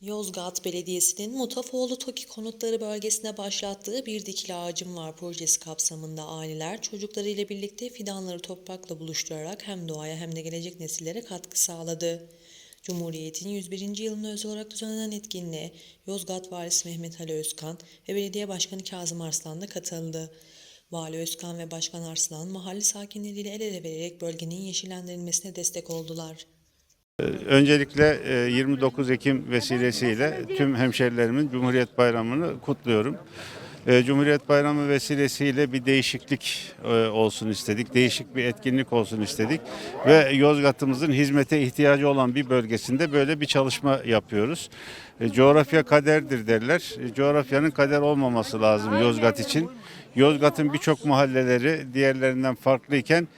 Yozgat Belediyesi'nin Mutafoğlu TOKİ konutları bölgesine başlattığı Bir Dikili Ağacım Var projesi kapsamında aileler çocuklarıyla birlikte fidanları toprakla buluşturarak hem doğaya hem de gelecek nesillere katkı sağladı. Cumhuriyet'in 101. yılına özel olarak düzenlenen etkinliğe Yozgat Valisi Mehmet Ali Özkan ve Belediye Başkanı Kazım Arslan da katıldı. Vali Özkan ve Başkan Arslan mahalle sakinleriyle el ele vererek bölgenin yeşillendirilmesine destek oldular. Öncelikle e, 29 Ekim vesilesiyle tüm hemşerilerimin Cumhuriyet Bayramı'nı kutluyorum. E, Cumhuriyet Bayramı vesilesiyle bir değişiklik e, olsun istedik, değişik bir etkinlik olsun istedik ve Yozgat'ımızın hizmete ihtiyacı olan bir bölgesinde böyle bir çalışma yapıyoruz. E, Coğrafya kaderdir derler. E, Coğrafyanın kader olmaması lazım Yozgat için. Yozgat'ın birçok mahalleleri diğerlerinden farklıyken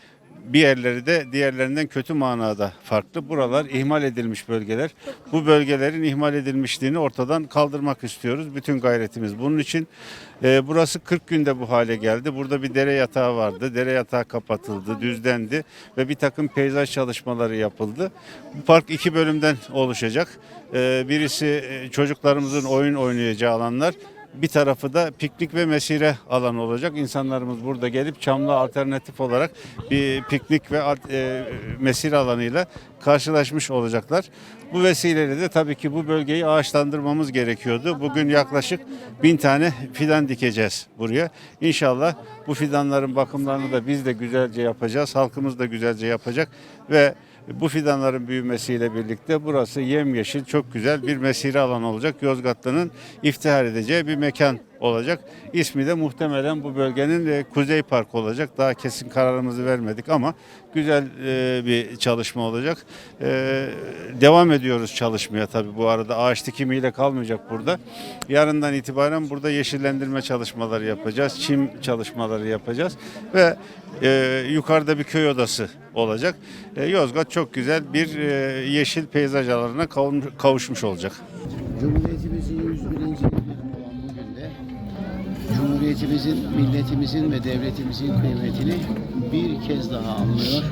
bir yerleri de diğerlerinden kötü manada farklı. Buralar ihmal edilmiş bölgeler. Bu bölgelerin ihmal edilmişliğini ortadan kaldırmak istiyoruz. Bütün gayretimiz bunun için. Ee, burası 40 günde bu hale geldi. Burada bir dere yatağı vardı. Dere yatağı kapatıldı, düzlendi ve bir takım peyzaj çalışmaları yapıldı. Bu park iki bölümden oluşacak. Ee, birisi e, çocuklarımızın oyun oynayacağı alanlar. Bir tarafı da piknik ve mesire alanı olacak. İnsanlarımız burada gelip Çamlı alternatif olarak bir piknik ve e, mesire alanıyla karşılaşmış olacaklar. Bu vesileyle de tabii ki bu bölgeyi ağaçlandırmamız gerekiyordu. Bugün yaklaşık bin tane fidan dikeceğiz buraya. İnşallah bu fidanların bakımlarını da biz de güzelce yapacağız. Halkımız da güzelce yapacak ve bu fidanların büyümesiyle birlikte burası yemyeşil çok güzel bir mesire alanı olacak. Yozgatlı'nın iftihar edeceği bir mekan olacak. İsmi de muhtemelen bu bölgenin e, Kuzey Park olacak. Daha kesin kararımızı vermedik ama güzel e, bir çalışma olacak. E, devam ediyoruz çalışmaya tabii bu arada. Ağaç dikimiyle kalmayacak burada. Yarından itibaren burada yeşillendirme çalışmaları yapacağız. Çim çalışmaları yapacağız ve yukarıda bir köy odası olacak. Yozgat çok güzel bir yeşil peyzaj alanına kavuşmuş olacak. Cumhuriyetimizin Cumhuriyetimizin, milletimizin ve devletimizin kıymetini bir kez daha anlıyor.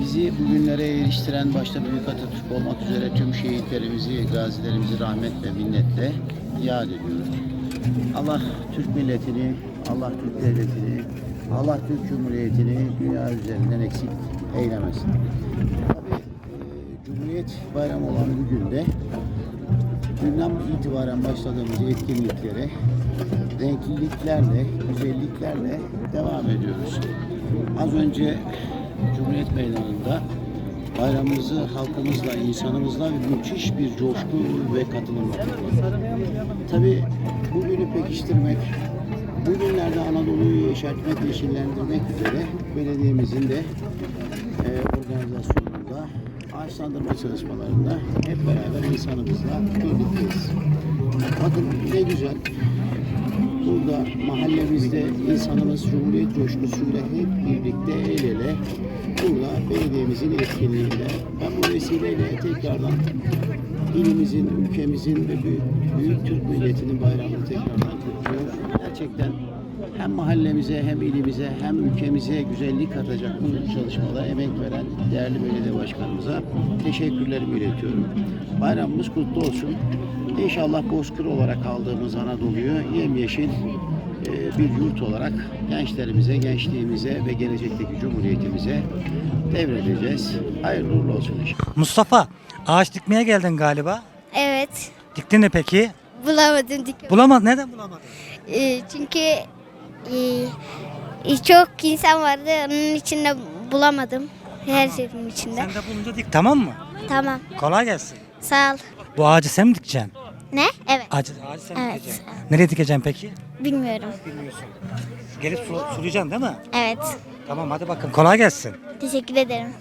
Bizi bugünlere eriştiren başta Büyük Atatürk olmak üzere tüm şehitlerimizi, gazilerimizi rahmet ve minnetle yad ediyoruz. Allah Türk milletini, Allah Türk devletini, Allah Türk Cumhuriyeti'ni dünya üzerinden eksik eylemesin. Tabii e, Cumhuriyet Bayramı olan bugün de Günden itibaren başladığımız etkinliklere renkliliklerle, güzelliklerle devam ediyoruz. Az önce Cumhuriyet Meydanı'nda bayramımızı halkımızla, insanımızla müthiş bir coşku ve katılım yaptık. Tabii bugünü pekiştirmek, bugünlerde Anadolu'yu yeşertmek, yeşillendirmek üzere belediyemizin de e, organizasyonunda ağaçlandırma çalışmalarında hep beraber insanımızla birlikteyiz. Bakın ne güzel. Burada mahallemizde insanımız Cumhuriyet coşkusuyla hep birlikte el ele burada belediyemizin etkinliğinde ben bu vesileyle tekrardan ilimizin, ülkemizin ve büyük, büyük Türk milletinin bayramını tekrardan kutluyorum. Gerçekten hem mahallemize hem ilimize hem ülkemize güzellik katacak bu çalışmada emek veren değerli belediye başkanımıza teşekkürlerimi iletiyorum. Bayramımız kutlu olsun. İnşallah bozkır olarak aldığımız Anadolu'yu yemyeşil e, bir yurt olarak gençlerimize, gençliğimize ve gelecekteki cumhuriyetimize devredeceğiz. Hayırlı uğurlu olsun inşallah. Mustafa ağaç dikmeye geldin galiba. Evet. Diktin mi peki? Bulamadım dik. Bulamadın. Neden bulamadın? Ee, çünkü e, çok insan vardı. Onun içinde bulamadım. Her şeyin içinde. Sen de bulunca dik tamam mı? Tamam. Kolay gelsin. Sağ ol. Bu ağacı sen mi dikeceksin? Ne? Evet. Ağacı, ağacı sen mi Evet. dikeceksin? Nereye dikeceksin peki? Bilmiyorum. Bilmiyorsun. Gelip su, sulayacaksın değil mi? Evet. Tamam hadi bakın. Kolay gelsin. Teşekkür ederim.